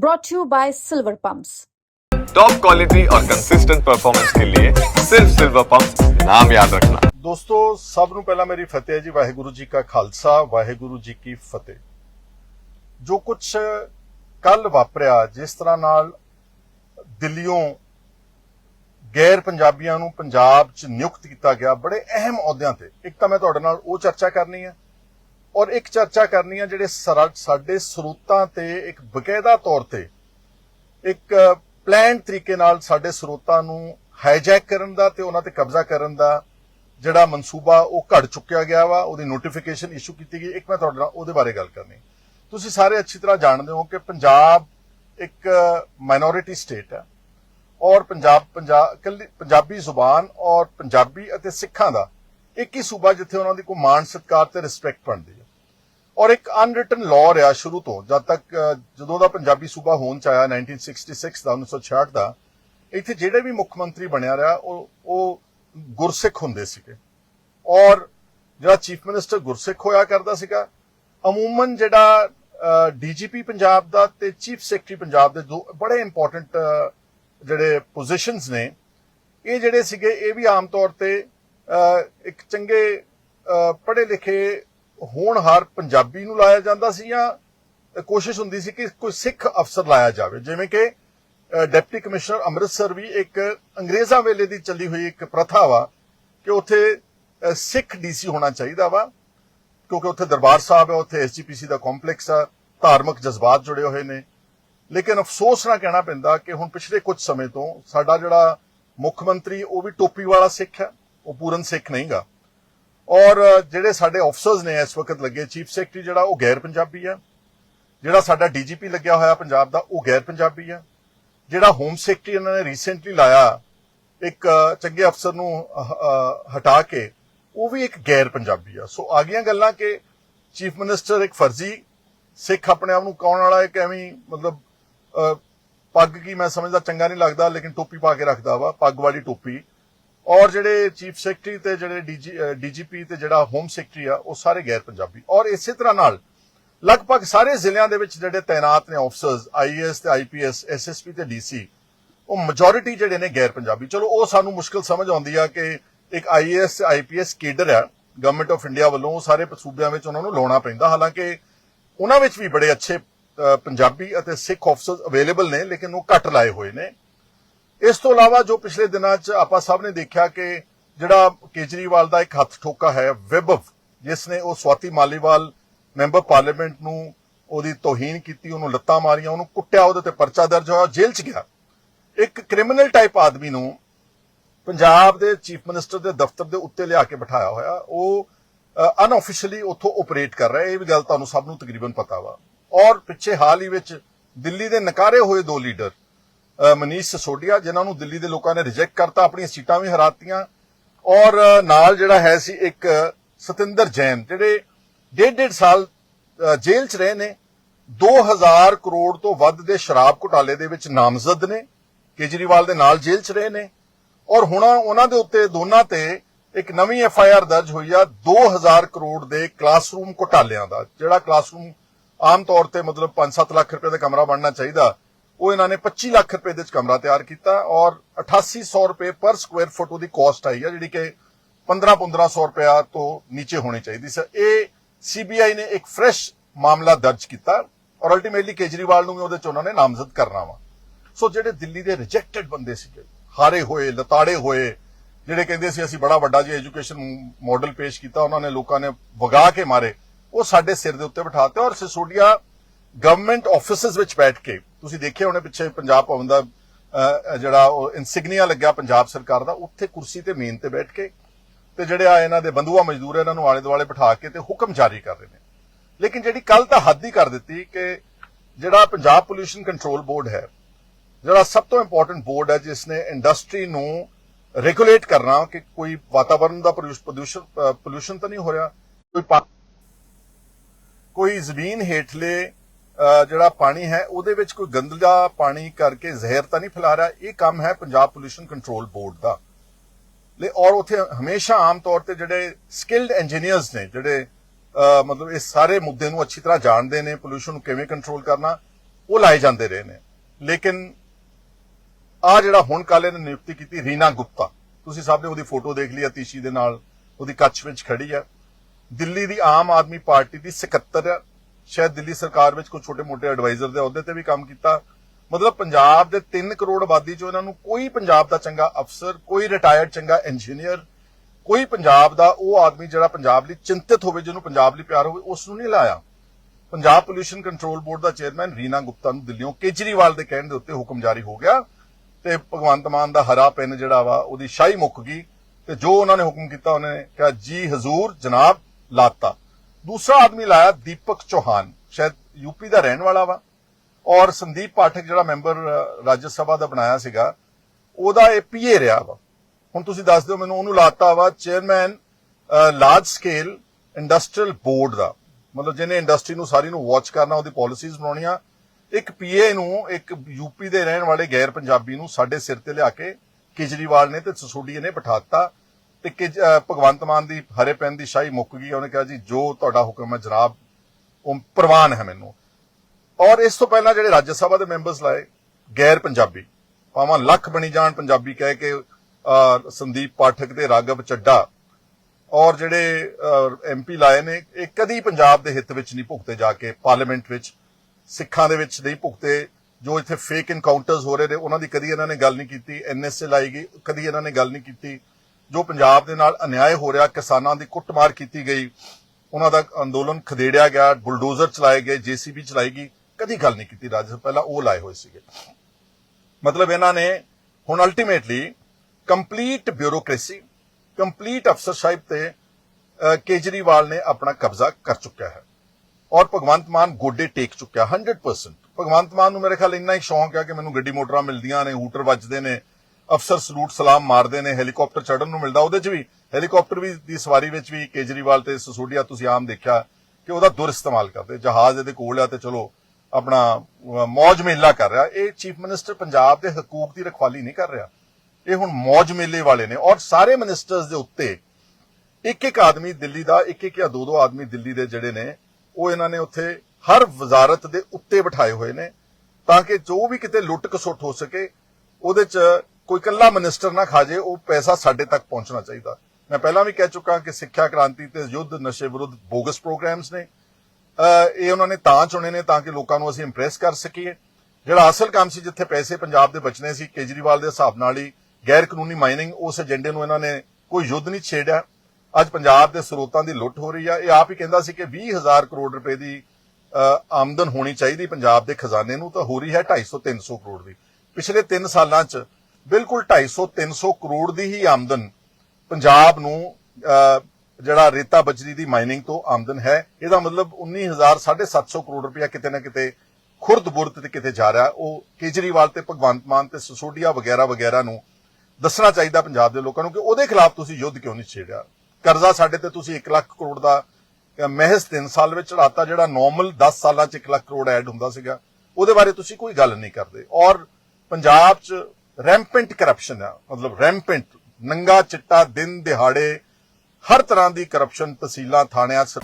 brought to you by Silver Pumps. Top quality और consistent performance के लिए सिर्फ सिल्वर पंप नाम याद रखना ਦੋਸਤੋ ਸਭ ਨੂੰ ਪਹਿਲਾਂ ਮੇਰੀ ਫਤਿਹ ਹੈ ਜੀ ਵਾਹਿਗੁਰੂ ਜੀ ਕਾ ਖਾਲਸਾ ਵਾਹਿਗੁਰੂ ਜੀ ਕੀ ਫਤਿਹ ਜੋ ਕੁਝ ਕੱਲ ਵਾਪਰਿਆ ਜਿਸ ਤਰ੍ਹਾਂ ਨਾਲ ਦਿੱਲੀੋਂ ਗੈਰ ਪੰਜਾਬੀਆਂ ਨੂੰ ਪੰਜਾਬ 'ਚ ਨਿਯੁਕਤ ਕੀਤਾ ਗਿਆ ਬੜੇ ਅਹਿਮ ਅਹੁਦਿਆਂ ਤੇ ਇੱਕ ਤਾਂ ਮੈਂ ਤੁਹਾਡੇ ਨਾਲ ਉਹ ਚਰਚਾ ਕਰਨੀ ਹੈ ਔਰ ਇੱਕ ਚਰਚਾ ਕਰਨੀ ਆ ਜਿਹੜੇ ਸਰਾ- ਸਾਡੇ ਸਰੋਤਾਂ ਤੇ ਇੱਕ ਬਕਾਇਦਾ ਤੌਰ ਤੇ ਇੱਕ ਪਲਾਨ ਤਰੀਕੇ ਨਾਲ ਸਾਡੇ ਸਰੋਤਾਂ ਨੂੰ ਹਾਈਜੈਕ ਕਰਨ ਦਾ ਤੇ ਉਹਨਾਂ ਤੇ ਕਬਜ਼ਾ ਕਰਨ ਦਾ ਜਿਹੜਾ ਮਨਸੂਬਾ ਉਹ ਘੜ ਚੁੱਕਿਆ ਗਿਆ ਵਾ, ਉਹਦੀ ਨੋਟੀਫਿਕੇਸ਼ਨ ਇਸ਼ੂ ਕੀਤੀ ਗਈ। ਇੱਕ ਮੈਂ ਤੁਹਾਡੇ ਨਾਲ ਉਹਦੇ ਬਾਰੇ ਗੱਲ ਕਰਨੀ। ਤੁਸੀਂ ਸਾਰੇ ਅੱਛੀ ਤਰ੍ਹਾਂ ਜਾਣਦੇ ਹੋ ਕਿ ਪੰਜਾਬ ਇੱਕ ਮਾਈਨੋਰਿਟੀ ਸਟੇਟ ਹੈ ਔਰ ਪੰਜਾਬ, ਪੰਜਾਬੀ ਜ਼ੁਬਾਨ ਔਰ ਪੰਜਾਬੀ ਅਤੇ ਸਿੱਖਾਂ ਦਾ ਇੱਕ ਹੀ ਸੂਬਾ ਜਿੱਥੇ ਉਹਨਾਂ ਦੀ ਕੋਈ ਮਾਣ ਸਤਿਕਾਰ ਤੇ ਰਿਸਪੈਕਟ ਬਣਦੀ। ਔਰ ਇੱਕ ਅਨਰਿਟਨ ਲਾਅ ਰਿਹਾ ਸ਼ੁਰੂ ਤੋਂ, ਜਦ ਤੱਕ ਜਦੋਂ ਦਾ ਪੰਜਾਬੀ ਸੂਬਾ ਹੋਣ ਚ ਆਇਆ 1966 ਦਾ 1966 ਦਾ, ਇੱਥੇ ਜਿਹੜੇ ਵੀ ਮੁੱਖ ਮੰਤਰੀ ਬਣਿਆ ਰਿਹਾ, ਉਹ ਉਹ ਗੁਰਸਿੱਖ ਹੁੰਦੇ ਸੀਗੇ। ਔਰ ਜਿਹੜਾ ਚੀਫ ਮਿਨਿਸਟਰ ਗੁਰਸਿੱਖ ਹੋਇਆ ਕਰਦਾ ਸੀਗਾ, ਅਮੂਮਨ ਜਿਹੜਾ ਡੀਜੀਪੀ ਪੰਜਾਬ ਦਾ ਤੇ ਚੀਫ ਸੈਕਟਰੀ ਪੰਜਾਬ ਦੇ ਦੋ ਬੜੇ ਇੰਪੋਰਟੈਂਟ ਜਿਹੜੇ ਪੋਜੀਸ਼ਨਸ ਨੇ, ਇਹ ਜਿਹੜੇ ਸੀਗੇ, ਇਹ ਵੀ ਆਮ ਤੌਰ ਤੇ ਇੱਕ ਚੰਗੇ ਪੜ੍ਹੇ ਲਿਖੇ ਹੋਣਹਾਰ ਪੰਜਾਬੀ ਨੂੰ ਲਾਇਆ ਜਾਂਦਾ ਸੀ ਜਾਂ ਕੋਸ਼ਿਸ਼ ਹੁੰਦੀ ਸੀ ਕਿ ਕੋਈ ਸਿੱਖ ਅਫਸਰ ਲਾਇਆ ਜਾਵੇ? ਜਿਵੇਂ ਕਿ ਡਿਪਟੀ ਕਮਿਸ਼ਨਰ ਅੰਮ੍ਰਿਤਸਰ ਵੀ ਇੱਕ ਅੰਗਰੇਜ਼ਾਂ ਵੇਲੇ ਦੀ ਚੱਲੀ ਹੋਈ ਇੱਕ ਪ੍ਰਥਾ ਵਾ ਕਿ ਉੱਥੇ ਅਹ, ਸਿੱਖ ਡੀਸੀ ਹੋਣਾ ਚਾਹੀਦਾ ਵਾ ਕਿਉਂਕਿ ਉੱਥੇ ਦਰਬਾਰ ਸਾਹਿਬ ਹੈ ਉੱਥੇ ਐਸਜੀਪੀਸੀ ਦਾ ਕੰਪਲੈਕਸ ਆ ਧਾਰਮਿਕ ਜਜ਼ਬਾਤ ਜੁੜੇ ਹੋਏ ਨੇ। ਲੇਕਿਨ ਅਫਸੋਸ ਨਾਲ ਕਹਿਣਾ ਪੈਂਦਾ ਕਿ ਹੁਣ ਪਿਛਲੇ ਕੁਝ ਸਮੇਂ ਤੋਂ ਸਾਡਾ ਜਿਹੜਾ ਮੁੱਖ ਮੰਤਰੀ ਉਹ ਵੀ ਟੋਪੀ ਵਾਲਾ ਸਿੱਖ ਹੈ ਉਹ ਪੂਰਨ ਸਿੱਖ ਨਹੀਂਗਾ। ਔਰ ਜਿਹੜੇ ਸਾਡੇ ਅਫਸਰਸ ਨੇ ਇਸ ਵਕਤ ਲੱਗੇ ਚੀਫ ਸੈਕਟਰੀ ਜਿਹੜਾ, ਉਹ ਗੈਰ ਪੰਜਾਬੀ ਆ। ਜਿਹੜਾ ਸਾਡਾ ਡੀਜੀਪੀ ਲੱਗਿਆ ਹੋਇਆ ਪੰਜਾਬ ਦਾ, ਉਹ ਗੈਰ ਪੰਜਾਬੀ ਆ। ਜਿਹੜਾ ਹੋਮ ਸੈਕਟਰੀ ਇਹਨਾਂ ਨੇ ਰੀਸੈਂਟਲੀ ਲਾਇਆ, ਇੱਕ ਚੰਗੇ ਅਫਸਰ ਨੂੰ ਹਟਾ ਕੇ, ਉਹ ਵੀ ਇੱਕ ਗੈਰ ਪੰਜਾਬੀ ਆ। ਸੋ ਆ ਗਈਆਂ ਗੱਲਾਂ ਕਿ ਚੀਫ ਮਿਨਿਸਟਰ ਇੱਕ ਫਰਜ਼ੀ, ਸਿੱਖ ਆਪਣੇ ਆਪ ਨੂੰ ਕੌਣ ਵਾਲਾ ਇੱਕ ਐਵੇਂ ਮਤਲਬ ਪੱਗ ਕੀ ਮੈਂ ਸਮਝਦਾ, ਚੰਗਾ ਨਹੀਂ ਲੱਗਦਾ, ਲੇਕਿਨ ਟੋਪੀ ਪਾ ਕੇ ਰੱਖਦਾ ਵਾ, ਪੱਗ ਵਾਲੀ ਟੋਪੀ। ਔਰ ਜਿਹੜੇ ਚੀਫ ਸੈਕਟਰੀ ਤੇ ਜਿਹੜੇ ਡੀਜੀਪੀ ਤੇ ਜਿਹੜਾ ਹੋਮ ਸੈਕਟਰੀ ਆ, ਉਹ ਸਾਰੇ ਗੈਰ ਪੰਜਾਬੀ। ਔਰ ਇਸੇ ਤਰ੍ਹਾਂ ਨਾਲ ਲਗਭਗ ਸਾਰੇ ਜ਼ਿਲ੍ਹਿਆਂ ਦੇ ਵਿੱਚ ਜਿਹੜੇ ਤਾਇਨਾਤ ਨੇ ਆਫਸਰਸ ਆਈਏਐਸ ਤੇ ਆਈਪੀਐਸ ਐਸਐਸਪੀ ਤੇ ਡੀਸੀ ਉਹ ਮੈਜੋਰਿਟੀ ਜਿਹੜੇ ਨੇ ਗੈਰ ਪੰਜਾਬੀ। ਚਲੋ, ਉਹ ਸਾਨੂੰ ਮੁਸ਼ਕਲ ਸਮਝ ਆਉਂਦੀ ਆ ਕਿ ਇੱਕ ਆਈਏਐਸ ਤੇ ਆਈਪੀਐਸ ਕੇਡਰ ਆ ਗਵਰਨਮੈਂਟ ਆਫ ਇੰਡੀਆ ਵੱਲੋਂ ਉਹ ਸਾਰੇ ਸੂਬਿਆਂ ਵਿੱਚ ਉਹਨਾਂ ਨੂੰ ਲਾਉਣਾ ਪੈਂਦਾ। ਹਾਲਾਂਕਿ ਉਹਨਾਂ ਵਿੱਚ ਵੀ ਬੜੇ ਅੱਛੇ ਪੰਜਾਬੀ ਅਤੇ ਸਿੱਖ ਆਫਸਰਸ ਅਵੇਲੇਬਲ ਨੇ, ਲੇਕਿਨ ਉਹ ਘੱਟ ਲਾਏ ਹੋਏ ਨੇ। ਇਸ ਤੋਂ ਇਲਾਵਾ ਜੋ ਪਿਛਲੇ ਦਿਨਾਂ 'ਚ ਆਪਾਂ ਸਭ ਨੇ ਦੇਖਿਆ ਕਿ ਜਿਹੜਾ ਕੇਜਰੀਵਾਲ ਦਾ ਇੱਕ ਹੱਥ ਠੋਕਾ ਹੈ, ਵਿਭਵ, ਜਿਸ ਨੇ ਉਹ ਸਵਾਤੀ ਮਾਲੀਵਾਲ ਮੈਂਬਰ ਪਾਰਲੀਮੈਂਟ ਨੂੰ ਉਹਦੀ ਤੋਹੀਨ ਕੀਤੀ, ਉਹਨੂੰ ਲੱਤਾਂ ਮਾਰੀਆਂ, ਉਹਨੂੰ ਕੁੱਟਿਆ, ਉਹਦੇ ਤੇ ਪਰਚਾ ਦਰਜ ਹੋਇਆ, ਜੇਲ੍ਹ 'ਚ ਗਿਆ। ਇੱਕ ਕ੍ਰਿਮੀਨਲ ਟਾਈਪ ਆਦਮੀ ਨੂੰ ਪੰਜਾਬ ਦੇ ਚੀਫ ਮਿਨਿਸਟਰ ਦੇ ਦਫ਼ਤਰ ਦੇ ਉੱਤੇ ਲਿਆ ਕੇ ਬਿਠਾਇਆ ਹੋਇਆ, ਉਹ ਅਨਆਫੀਸ਼ੀਅਲੀ ਉੱਥੋਂ ਆਪਰੇਟ ਕਰ ਰਿਹਾ, ਇਹ ਵੀ ਗੱਲ ਤੁਹਾਨੂੰ ਸਭ ਨੂੰ ਤਕਰੀਬਨ ਪਤਾ ਵਾ। ਔਰ ਪਿੱਛੇ ਹਾਲ ਹੀ ਵਿੱਚ ਦਿੱਲੀ ਦੇ ਨਕਾਰੇ ਹੋਏ ਦੋ ਲੀਡਰ ਮਨੀਸ਼ ਸਸੋਡੀਆ ਜਿਨ੍ਹਾਂ ਨੂੰ ਦਿੱਲੀ ਦੇ ਲੋਕਾਂ ਨੇ ਰਿਜੈਕਟ ਕਰਤਾ, ਆਪਣੀਆਂ ਸੀਟਾਂ ਵੀ ਹਰਾਤੀਆਂ। ਔਰ ਨਾਲ ਜਿਹੜਾ ਹੈ ਸੀ ਇੱਕ ਸਤਿੰਦਰ ਜੈਨ, ਜਿਹੜੇ ਡੇਢ ਡੇਢ ਸਾਲ ਜੇਲ੍ਹ 'ਚ ਰਹੇ ਨੇ। 2000 ਕਰੋੜ ਤੋਂ ਵੱਧ ਦੇ ਸ਼ਰਾਬ ਘੁਟਾਲੇ ਦੇ ਵਿੱਚ ਨਾਮਜ਼ਦ ਨੇ। ਕੇਜਰੀਵਾਲ ਦੇ ਨਾਲ ਜੇਲ੍ਹ 'ਚ ਰਹੇ ਨੇ। ਔਰ ਹੁਣ ਉਹਨਾਂ ਦੇ ਉੱਤੇ ਦੋਨਾਂ ਤੇ ਇੱਕ ਨਵੀਂ ਐਫ ਆਈ ਆਰ ਦਰਜ ਹੋਈ ਆ 2000 ਕਰੋੜ ਦੇ ਕਲਾਸਰੂਮ ਘੁਟਾਲਿਆਂ ਦਾ, ਜਿਹੜਾ ਕਲਾਸਰੂਮ ਆਮ ਤੌਰ ਤੇ ਮਤਲਬ 5-7 ਲੱਖ ਰੁਪਏ ਦਾ ਕਮਰਾ ਬਣਨਾ ਚਾਹੀਦਾ। ਉਹ ਇਹਨਾਂ ਨੇ 25 ਲੱਖ ਰੁਪਏ ਦੇ ਵਿੱਚ ਕਮਰਾ ਤਿਆਰ ਕੀਤਾ ਔਰ 8800 ਰੁਪਏ ਪਰ ਸਕੁਅਰ ਫੁੱਟ ਉਹਦੀ ਕਾਸਟ ਆਈ ਆ, ਜਿਹੜੀ ਕਿ 15-1500 ਰੁਪਇਆ ਤੋਂ ਨੀਚੇ ਹੋਣੀ ਚਾਹੀਦੀ ਸੀ। ਇਹ ਸੀਬੀਆਈ ਨੇ ਇੱਕ ਫਰੈਸ਼ ਮਾਮਲਾ ਦਰਜ ਕੀਤਾ ਔਰ ਅਲਟੀਮੇਟਲੀ ਕੇਜਰੀਵਾਲ ਨੂੰ ਵੀ ਉਹਦੇ ਚ ਉਹਨਾਂ ਨੇ ਨਾਮਜ਼ਦ ਕਰਨਾ ਵਾ। ਸੋ ਜਿਹੜੇ ਦਿੱਲੀ ਦੇ ਰਿਜੈਕਟਡ ਬੰਦੇ ਸੀਗੇ, ਹਾਰੇ ਹੋਏ, ਲਤਾੜੇ ਹੋਏ, ਜਿਹੜੇ ਕਹਿੰਦੇ ਸੀ ਅਸੀਂ ਬੜਾ ਵੱਡਾ ਜੀ ਐਜੂਕੇਸ਼ਨ ਮਾਡਲ ਪੇਸ਼ ਕੀਤਾ, ਉਹਨਾਂ ਨੇ ਲੋਕਾਂ ਨੇ ਵਗਾ ਕੇ ਮਾਰੇ, ਉਹ ਸਾਡੇ ਸਿਰ ਦੇ ਉੱਤੇ ਬਿਠਾਤੇ ਔਰ ਸਿਸੋਡੀਆ ਗਵਰਨਮੈਂਟ ਆਫਿਸਿਸ ਵਿੱਚ ਬੈਠ ਕੇ ਤੁਸੀਂ ਦੇਖਿਆ ਹੋਣੇ ਪਿੱਛੇ ਪੰਜਾਬ ਭਵਨ ਦਾ ਜਿਹੜਾ ਉਹ ਇਨਸਿਗਨੀਆ ਲੱਗਿਆ ਪੰਜਾਬ ਸਰਕਾਰ ਦਾ, ਉੱਥੇ ਕੁਰਸੀ ਤੇ ਮੇਨ ਤੇ ਬੈਠ ਕੇ ਤੇ ਜਿਹੜੇ ਆ ਇਹਨਾਂ ਦੇ ਬੰਧੂਆ ਮਜ਼ਦੂਰ ਇਹਨਾਂ ਨੂੰ ਆਲੇ ਦੁਆਲੇ ਬਿਠਾ ਕੇ ਤੇ ਹੁਕਮ ਜਾਰੀ ਕਰ ਰਹੇ ਨੇ। ਲੇਕਿਨ ਜਿਹੜੀ ਕੱਲ ਤਾਂ ਹੱਦ ਹੀ ਕਰ ਦਿੱਤੀ ਕਿ ਜਿਹੜਾ ਪੰਜਾਬ ਪੋਲੂਸ਼ਨ ਕੰਟਰੋਲ ਬੋਰਡ ਹੈ, ਜਿਹੜਾ ਸਭ ਤੋਂ ਇੰਪੋਰਟੈਂਟ ਬੋਰਡ ਹੈ, ਜਿਸ ਨੇ ਇੰਡਸਟਰੀ ਨੂੰ ਰੈਗੂਲੇਟ ਕਰਨਾ ਕਿ ਕੋਈ ਵਾਤਾਵਰਣ ਦਾ ਪ੍ਰਦੂਸ਼ਣ ਪੋਲੂਸ਼ਨ ਤਾਂ ਨਹੀਂ ਹੋ ਰਿਹਾ, ਕੋਈ ਕੋਈ ਜ਼ਮੀਨ ਹੇਠਲੇ ਜਿਹੜਾ ਪਾਣੀ ਹੈ, ਉਹਦੇ ਵਿੱਚ ਕੋਈ ਗੰਦਲਾ ਪਾਣੀ ਕਰਕੇ ਜ਼ਹਿਰ ਤਾਂ ਨਹੀਂ ਫੈਲਾ ਰਿਹਾ। ਇਹ ਕੰਮ ਹੈ ਪੰਜਾਬ ਪੋਲੂਸ਼ਨ ਕੰਟਰੋਲ ਬੋਰਡ ਦਾ। ਲੈ, ਔਰ ਉਥੇ ਹਮੇਸ਼ਾ ਆਮ ਤੌਰ ਤੇ ਜਿਹੜੇ ਸਕਿਲਡ ਇੰਜੀਨੀਅਰਸ ਨੇ, ਜਿਹੜੇ ਮਤਲਬ ਇਹ ਸਾਰੇ ਮੁੱਦੇ ਨੂੰ ਅੱਛੀ ਤਰ੍ਹਾਂ ਜਾਣਦੇ ਨੇ ਪੋਲੂਸ਼ਨ ਨੂੰ ਕਿਵੇਂ ਕੰਟਰੋਲ ਕਰਨਾ, ਉਹ ਲਾਏ ਜਾਂਦੇ ਰਹੇ ਨੇ। ਲੇਕਿਨ ਆ ਜਿਹੜਾ ਹੁਣ ਕੱਲ ਇਹਨੇ ਨਿਯੁਕਤੀ ਕੀਤੀ ਰੀਨਾ ਗੁਪਤਾ। ਤੁਸੀਂ ਸਭ ਨੇ ਉਹਦੀ ਫੋਟੋ ਦੇਖ ਲਈ, ਅਤੀਸ਼ੀ ਦੇ ਨਾਲ, ਉਹਦੀ ਕੱਛ ਵਿੱਚ ਖੜੀ ਆ। ਦਿੱਲੀ ਦੀ ਆਮ ਆਦਮੀ ਪਾਰਟੀ ਦੀ ਸਕੱਤਰ ਆ। ਸ਼ਾਇਦ ਦਿੱਲੀ ਸਰਕਾਰ ਵਿੱਚ ਕੋਈ ਛੋਟੇ-ਮੋਟੇ ਐਡਵਾਈਜ਼ਰ ਦੇ ਅਹੁਦੇ ਤੇ ਵੀ ਕੰਮ ਕੀਤਾ। ਮਤਲਬ ਪੰਜਾਬ ਦੇ 3 ਕਰੋੜ ਆਬਾਦੀ ਚੋਂ ਇਹਨਾਂ ਨੂੰ ਕੋਈ ਪੰਜਾਬ ਦਾ ਚੰਗਾ ਅਫਸਰ, ਕੋਈ ਰਿਟਾਇਰਡ ਚੰਗਾ ਇੰਜੀਨੀਅਰ ਕੋਈ ਪੰਜਾਬ ਦਾ ਉਹ ਆਦਮੀ ਜਿਹੜਾ ਪੰਜਾਬ ਲਈ ਚਿੰਤਿਤ ਹੋਵੇ, ਜਿਹਨੂੰ ਪੰਜਾਬ ਲਈ ਪਿਆਰ ਹੋਵੇ ਉਸ ਨੂੰ ਨਹੀਂ ਲਾਇਆ। ਪੰਜਾਬ ਪੋਲੂਸ਼ਨ ਕੰਟਰੋਲ ਬੋਰਡ ਦਾ ਚੇਅਰਮੈਨ ਰੀਨਾ ਗੁਪਤਾ ਨੂੰ ਦਿੱਲੀੋਂ ਕੇਜਰੀਵਾਲ ਦੇ ਕਹਿਣ ਦੇ ਉੱਤੇ ਹੁਕਮ ਜਾਰੀ ਹੋ ਗਿਆ ਤੇ ਭਗਵੰਤ ਮਾਨ ਦਾ ਹਰਾ ਪੈਨ ਜਿਹੜਾ ਵਾ, ਉਹਦੀ ਸ਼ਾਹੀ ਮੁੱਕ ਗਈ ਤੇ ਜੋ ਉਹਨਾਂ ਨੇ ਹੁਕਮ ਕੀਤਾ, ਉਹਨੇ ਕਿਹਾ, ਜੀ ਹਜ਼ੂਰ ਜਨਾਬ, ਲਾਤਾ। ਦੂਸਰਾ ਆਦਮੀ ਲਾਇਆ ਦੀਪਕ ਚੌਹਾਨ, ਸ਼ਾਇਦ ਯੂਪੀ ਦਾ ਰਹਿਣ ਵਾਲਾ ਵਾ। ਔਰ ਸੰਦੀਪ ਪਾਠਕ ਜਿਹੜਾ ਮੈਂਬਰ ਰਾਜ ਸਭਾ ਦਾ ਬਣਾਇਆ ਸੀਗਾ, ਉਹਦਾ ਇਹ ਪੀਏ ਰਿਹਾ ਵਾ। ਹੁਣ ਤੁਸੀਂ ਦੱਸ ਦਿਓ ਮੈਨੂੰ, ਉਹਨੂੰ ਲਾਤਾ ਵਾ chairman large scale industrial board ਦਾ। ਮਤਲਬ ਜਿਹਨੇ ਇੰਡਸਟਰੀ ਨੂੰ ਸਾਰੀ ਨੂੰ ਵਾਚ ਕਰਨਾ, ਉਹਦੀ ਪਾਲਿਸੀਜ਼ ਬਣਾਉਣੀਆਂ। ਇੱਕ ਪੀਏ ਨੂੰ, ਇੱਕ ਯੂਪੀ ਦੇ ਰਹਿਣ ਵਾਲੇ ਗੈਰ ਪੰਜਾਬੀ ਨੂੰ ਸਾਡੇ ਸਿਰ ਤੇ ਲਿਆ ਕੇ ਕੇਜਰੀਵਾਲ ਨੇ ਤੇ ਸਸੋਡੀਆ ਨੇ ਬਿਠਾਤਾ ਤੇ ਕਿ ਭਗਵੰਤ ਮਾਨ ਦੀ ਹਰੇ ਪੈਨ ਦੀ ਸ਼ਾਹੀ ਮੁੱਕ ਗਈ, ਉਹਨੇ ਕਿਹਾ ਜੀ, ਜੋ ਤੁਹਾਡਾ ਹੁਕਮ ਹੈ ਜਨਾਬ, ਉਹ ਪ੍ਰਵਾਨ ਹੈ ਮੈਨੂੰ। ਔਰ ਇਸ ਤੋਂ ਪਹਿਲਾਂ ਜਿਹੜੇ ਰਾਜ ਸਭਾ ਦੇ ਮੈਂਬਰਸ ਲਾਏ, ਗੈਰ ਪੰਜਾਬੀ, ਭਾਵੇਂ ਲੱਖ ਬਣੀ ਜਾਣ ਪੰਜਾਬੀ ਕਹਿ ਕੇ ਸੰਦੀਪ ਪਾਠਕ ਤੇ ਰਾਗਵ ਚੱਡਾ, ਔਰ ਜਿਹੜੇ ਐਮਪੀ ਲਾਏ ਨੇ, ਇਹ ਕਦੀ ਪੰਜਾਬ ਦੇ ਹਿੱਤ ਵਿੱਚ ਨਹੀਂ ਭੁਗਤੇ ਜਾ ਕੇ, ਪਾਰਲੀਮੈਂਟ ਵਿੱਚ, ਸਿੱਖਾਂ ਦੇ ਵਿੱਚ ਨਹੀਂ ਭੁਗਤੇ, ਜੋ ਇੱਥੇ ਫੇਕ ਇਨਕਾਊਂਟਰਸ ਹੋ ਰਹੇ ਨੇ, ਉਹਨਾਂ ਦੀ ਕਦੀ ਇਹਨਾਂ ਨੇ ਗੱਲ ਨਹੀਂ ਕੀਤੀ ਐਨਐਸਏ ਲਾਈ ਗਈ, ਕਦੀ ਇਹਨਾਂ ਨੇ ਗੱਲ ਨਹੀਂ ਕੀਤੀ ਜੋ ਪੰਜਾਬ ਦੇ ਨਾਲ ਅਨਿਆਏ ਹੋ ਰਿਹਾ, ਕਿਸਾਨਾਂ ਦੀ ਕੁੱਟਮਾਰ ਕੀਤੀ ਗਈ, ਉਹਨਾਂ ਦਾ ਅੰਦੋਲਨ ਖਦੇੜਿਆ ਗਿਆ, ਬੁਲਡੋਜ਼ਰ ਚਲਾਏ ਗਏ, ਜੀਸੀਬੀ ਚਲਾਈ ਗਈ ਕਦੀ ਗੱਲ ਨਹੀਂ ਕੀਤੀ ਰਾਜ ਸਭਾ, ਪਹਿਲਾਂ ਉਹ ਲਾਏ ਹੋਏ ਸੀਗੇ। ਮਤਲਬ ਇਹਨਾਂ ਨੇ ਹੁਣ ultimately complete bureaucracy complete officership ਤੇ ਕੇਜਰੀਵਾਲ ਨੇ ਆਪਣਾ ਕਬਜ਼ਾ ਕਰ ਚੁੱਕਿਆ ਹੈ। ਔਰ ਭਗਵੰਤ ਮਾਨ ਗੋਡੇ ਟੇਕ ਚੁੱਕਿਆ 100% ਭਗਵੰਤ ਮਾਨ ਨੂੰ ਮੇਰੇ ਖਿਆਲ ਇੰਨਾ ਹੀ ਸ਼ੌਂਕ ਹੈ ਕਿ ਮੈਨੂੰ ਗੱਡੀ ਮੋਟਰਾਂ ਮਿਲਦੀਆਂ ਨੇ, ਹੂਟਰ ਵੱਜਦੇ ਨੇ ਅਫਸਰ ਸਲੂਟ ਸਲਾਮ ਮਾਰਦੇ ਨੇ, ਹੈਲੀਕਾਪਟਰ ਚੜਨ ਨੂੰ ਮਿਲਦਾ, ਉਹਦੇ 'ਚ ਵੀ, ਹੈਲੀਕਾਪਟਰ ਵੀ ਦੀ ਸਵਾਰੀ ਵਿੱਚ ਵੀ ਕੇਜਰੀਵਾਲ ਤੇ ਸਸੋਡੀਆ ਤੁਸੀਂ ਆਮ ਦੇਖਿਆ ਕਿ ਉਹਦਾ ਦੁਰ ਕਰਦੇ, ਜਹਾਜ਼ ਇਹਦੇ ਕੋਲ ਆ ਤੇ ਚਲੋ ਆਪਣਾ ਮੌਜ ਮੇਲਾ ਕਰ ਰਿਹਾ। ਇਹ ਚੀਫ ਮਿਨਿਸਟਰ ਪੰਜਾਬ ਦੇ ਹਕੂਕ ਦੀ ਰਖਵਾਲੀ ਨਹੀਂ ਕਰ ਰਿਹਾ। ਇਹ ਹੁਣ ਮੌਜ ਮੇਲੇ ਵਾਲੇ ਨੇ ਔਰ ਸਾਰੇ ਮਿਨਿਸਟਰਸ ਦੇ ਉੱਤੇ ਇੱਕ ਇੱਕ ਆਦਮੀ ਦਿੱਲੀ ਦਾ, ਇੱਕ ਇੱਕ ਜਾਂ ਦੋ ਦੋ ਆਦਮੀ ਦਿੱਲੀ ਦੇ ਜਿਹੜੇ ਨੇ, ਉਹ ਇਹਨਾਂ ਨੇ ਉੱਥੇ ਹਰ ਵਜ਼ਾਰਤ ਦੇ ਉੱਤੇ ਬਿਠਾਏ ਹੋਏ ਨੇ ਤਾਂ ਕਿ ਜੋ ਵੀ ਕਿਤੇ ਲੁੱਟ ਕਸੁੱਟ ਹੋ ਸਕੇ, ਉਹਦੇ 'ਚ ਕੋਈ ਇਕੱਲਾ ਮਿਨਿਸਟਰ ਨਾ ਖਾ ਜੇ, ਉਹ ਪੈਸਾ ਸਾਡੇ ਤੱਕ ਪਹੁੰਚਣਾ ਚਾਹੀਦਾ। ਮੈਂ ਪਹਿਲਾਂ ਵੀ ਕਹਿ ਚੁੱਕਾ ਕਿ ਸਿੱਖਿਆ ਕ੍ਰਾਂਤੀ ਤੇ ਯੁੱਧ ਨਸ਼ੇ ਵਿਰੁੱਧ ਬੋਗਸ ਪ੍ਰੋਗਰਾਮਸ ਨੇ। ਇਹ ਉਹਨਾਂ ਨੇ ਤਾਂ ਚੁਣੇ ਨੇ ਤਾਂ ਕਿ ਲੋਕਾਂ ਨੂੰ ਅਸੀਂ ਇੰਪ੍ਰੈਸ ਕਰ ਸਕੀਏ। ਜਿਹੜਾ ਅਸਲ ਕੰਮ ਸੀ, ਜਿੱਥੇ ਪੈਸੇ ਪੰਜਾਬ ਦੇ ਬਚਨੇ ਸੀ, ਕੇਜਰੀਵਾਲ ਦੇ ਹਿਸਾਬ ਨਾਲ ਹੀ ਗੈਰ ਕਾਨੂੰਨੀ ਮਾਈਨਿੰਗ ਉਸ ਏਜੰਡੇ ਨੂੰ ਇਹਨਾਂ ਨੇ ਕੋਈ ਯੁੱਧ ਨਹੀਂ ਛੇੜਿਆ। ਅੱਜ ਪੰਜਾਬ ਦੇ ਸਰੋਤਾਂ ਦੀ ਲੁੱਟ ਹੋ ਰਹੀ ਆ। ਇਹ ਆਪ ਹੀ ਕਹਿੰਦਾ ਸੀ ਕਿ 20000 ਕਰੋੜ ਰੁਪਏ ਦੀ ਆਮਦਨ ਹੋਣੀ ਚਾਹੀਦੀ ਪੰਜਾਬ ਦੇ ਖਜ਼ਾਨੇ ਨੂੰ, ਤਾਂ ਹੋ ਰਹੀ ਹੈ 250 300 ਕਰੋੜ ਦੀ। ਪਿਛਲੇ 3 ਸਾਲਾਂ 'ਚ ਬਿਲਕੁਲ 250 300 ਕਰੋੜ ਦੀ ਹੀ ਆਮਦਨ ਪੰਜਾਬ ਨੂੰ ਜਿਹੜਾ ਰੇਤਾ ਬਜਰੀ ਦੀ ਮਾਈਨਿੰਗ ਤੋਂ ਆਮਦਨ ਹੈ ਇਹਦਾ ਮਤਲਬ 19000 750 ਕਰੋੜ ਰੁਪਇਆ ਕਿਤੇ ਨਾ ਕਿਤੇ ਖੁਰਦ ਬੁਰਦ ਤੇ ਕਿਤੇ ਜਾ ਰਿਹਾ। ਉਹ ਕੇਜਰੀਵਾਲ ਤੇ ਭਗਵੰਤ ਮਾਨ ਤੇ ਸਸੋਡੀਆ ਵਗੈਰਾ ਵਗੈਰਾ ਨੂੰ ਦੱਸਣਾ ਚਾਹੀਦਾ ਪੰਜਾਬ ਦੇ ਲੋਕਾਂ ਨੂੰ ਕਿ ਉਹਦੇ ਖਿਲਾਫ ਤੁਸੀਂ ਯੁੱਧ ਕਿਉਂ ਨਹੀਂ ਛੇੜਿਆ? ਕਰਜ਼ਾ ਸਾਡੇ ਤੇ ਤੁਸੀਂ 1 ਲੱਖ ਕਰੋੜ ਦਾ ਅਹ, ਮਹਿਜ਼ 3 ਸਾਲ ਵਿੱਚ ਚੜਾਤਾ ਜਿਹੜਾ ਨਾਰਮਲ 10 ਸਾਲਾਂ 'ਚ 1 ਲੱਖ ਕਰੋੜ ਐਡ ਹੁੰਦਾ ਸੀਗਾ। ਉਹਦੇ ਬਾਰੇ ਤੁਸੀਂ ਕੋਈ ਗੱਲ ਨਹੀਂ ਕਰਦੇ। ਔਰ ਪੰਜਾਬ 'ਚ ਰੈਂਪੈਂਟ ਕਰਪਸ਼ਨ ਆ। ਮਤਲਬ ਰੈਂਪੈਂਟ, ਨੰਗਾ ਚਿੱਟਾ, ਦਿਨ ਦਿਹਾੜੇ, ਹਰ ਤਰ੍ਹਾਂ ਦੀ ਕਰਪਸ਼ਨ ਤਹਿਸੀਲਾਂ, ਥਾਣਿਆਂ 'ਚ